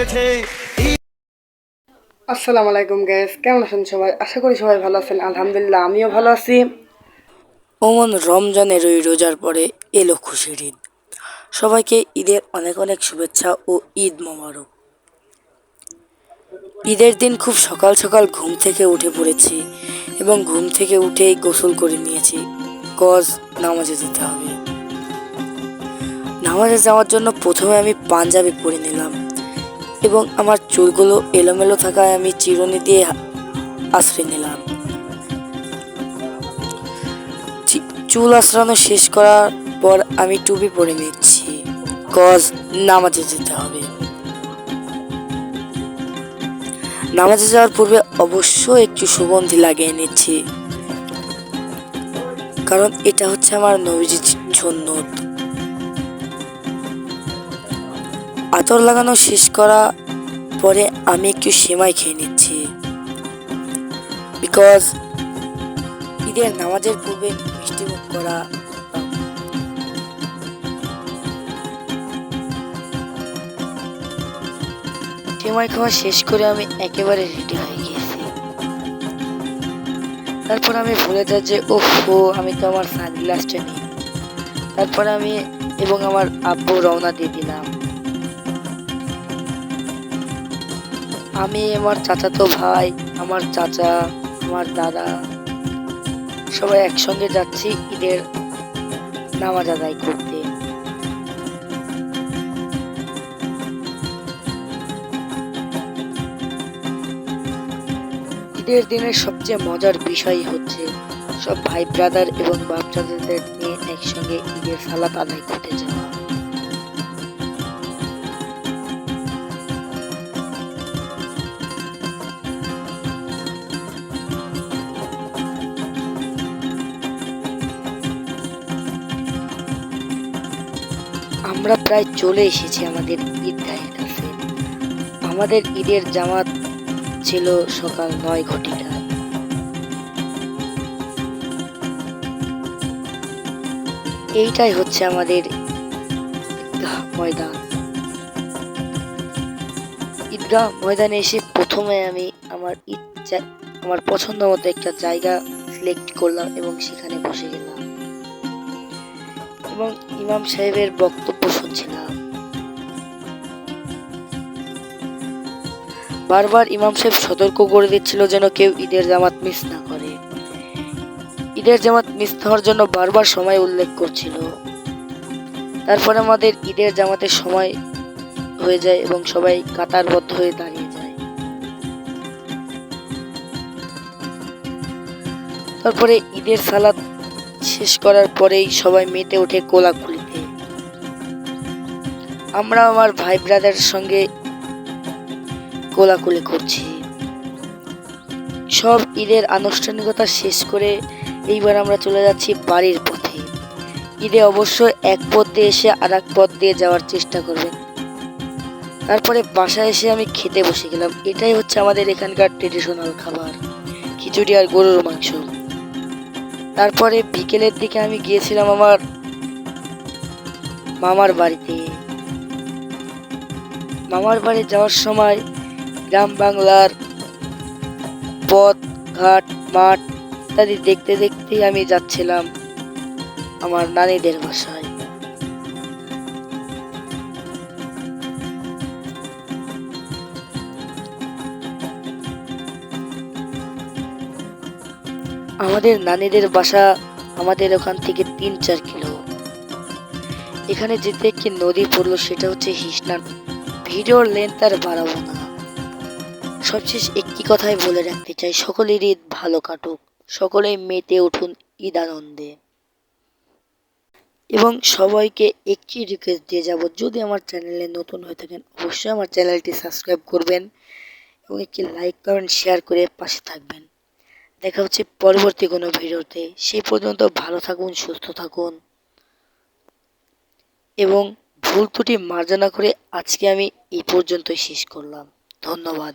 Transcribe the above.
ওঠে আসসালামু আলাইকুম গ্যাস কেমন আছেন সবাই? আশা করি সবাই ভালো আছেন। আলহামদুলিল্লাহ আমিও ভালো আছি। ওমন রমজানের ওই রোজার পরে এলো খুশির ঈদ। সবাইকে ঈদের অনেক অনেক শুভেচ্ছা ও ঈদ মোবারক। ঈদের দিন খুব সকাল সকাল ঘুম থেকে উঠে পড়েছি এবং ঘুম থেকে উঠেই গোসল করে নিয়েছি। কজ নামাজে যেতে হবে। নামাজে যাওয়ার জন্য প্রথমে আমি পাঞ্জাবি পরে নিলাম। এবং আমার চুলগুলো এলোমেলো থাকায় আমি চিরুনি দিয়ে আশ্রয় নিলাম। চুল আশ্রানো শেষ করার পর আমি টুপি পরে নিচ্ছি। কজ নামাজে যেতে হবে। নামাজে যাওয়ার পূর্বে অবশ্যই একটু সুগন্ধি লাগিয়ে নিচ্ছি। কারণ এটা হচ্ছে আমার নবীজির সন্ন্যত আতর লাগানো শেষ করা পরে আমি একটু সেমাই খেয়ে নিচ্ছি। বিকজ ঈদের নামাজের পূর্বে মিষ্টি মুখ করা সেমাই খাওয়া শেষ করে আমি একেবারে রেডি হয়ে গিয়েছি। তারপর আমি ভুলে যাই যে, ওহো আমি তো আমার সানগ্লাসটা নিই। তারপর আমি এবং আমার আব্বু রওনা দিয়ে দিলাম। আমি আমার চাচাতো ভাই, আমার চাচা, আমার দাদা, সবাই একসঙ্গে যাচ্ছি ঈদের নামাজ আদায় করতে। ঈদের দিনের সবচেয়ে মজার বিষয় হচ্ছে, সব ভাই ব্রাদার এবং বাপ চাচাদের নিয়ে একসঙ্গে ঈদের সালাত আদায় করতে যাওয়া। আমরা প্রায় চলে এসেছি আমাদের ঈদগাহের কাছে। আমাদের ঈদের জামাত ছিল সকাল নয় ঘটিকায় এইটাই হচ্ছে আমাদের ময়দান। ঈদগাহ ময়দানে এসে প্রথমে আমি আমার ইচ্ছা, আমার পছন্দ মতো একটা জায়গা সিলেক্ট করলাম এবং সেখানে বসে গেলাম। এবং ইমাম সাহেবের বক্তব্য শুনছিলাম। বারবার ইমাম সাহেব সতর্ক করে দিচ্ছিল যেন কেউ ঈদের জামাত মিস না করে। ঈদের জামাত মিস হওয়ার জন্য বারবার সময় উল্লেখ করছিল। তারপরে আমাদের ঈদের জামাতের সময় হয়ে যায় এবং সবাই কাতারবদ্ধ হয়ে দাঁড়িয়ে যায়। তারপরে ঈদের সালাদ শেষ করার পরেই সবাই মেতে ওঠে কোলাকুলিতে। আমরা আমার ভাই ব্রাদারের সঙ্গে কোলাকুলি করছি। সব ঈদের আনুষ্ঠানিকতা শেষ করে এইবার আমরা চলে যাচ্ছি বাড়ির পথে। ঈদে অবশ্য এক পথ দিয়ে এসে আর এক পথ দিয়ে যাওয়ার চেষ্টা করবেন। তারপরে বাসায় এসে আমি খেতে বসে গেলাম। এটাই হচ্ছে আমাদের এখানকার ট্রেডিশনাল খাবার। খিচুড়ি আর গরুর মাংস। তারপরে বিকেলের দিকে আমি গিয়েছিলাম আমার মামার বাড়িতে। মামার বাড়ি যাওয়ার সময় গ্রাম বাংলার পথ, ঘাট, মাঠ ইত্যাদি দেখতে দেখতেই আমি যাচ্ছিলাম আমার নানীদের বাসায়। আমাদের নানিদের বাসা আমাদের ওখান থেকে তিন চার কিলো। এখানে যেতে একটি নদী পড়ল সেটা হচ্ছে হিসনা ভিডিওর লেন্থ আর বাড়াবো না। সবশেষ একটি কথাই বলে রাখতে চাই সকলের ঈদ ভালো কাটুক, সকলেই মেতে উঠুন ঈদ আনন্দে এবং সবাইকে একটি রিকোয়েস্ট দিয়ে যাব, যদি আমার চ্যানেলে নতুন হয়ে থাকেন, অবশ্যই আমার চ্যানেলটি সাবস্ক্রাইব করবেন এবং একটি লাইক কমেন্ট শেয়ার করে পাশে থাকবেন। দেখা হচ্ছে পরবর্তী কোনো ভিডিওতে। সেই পর্যন্ত ভালো থাকুন, সুস্থ থাকুন। এবং ভুল ত্রুটি মার্জনা করে আজকে আমি এই পর্যন্তই শেষ করলাম। ধন্যবাদ।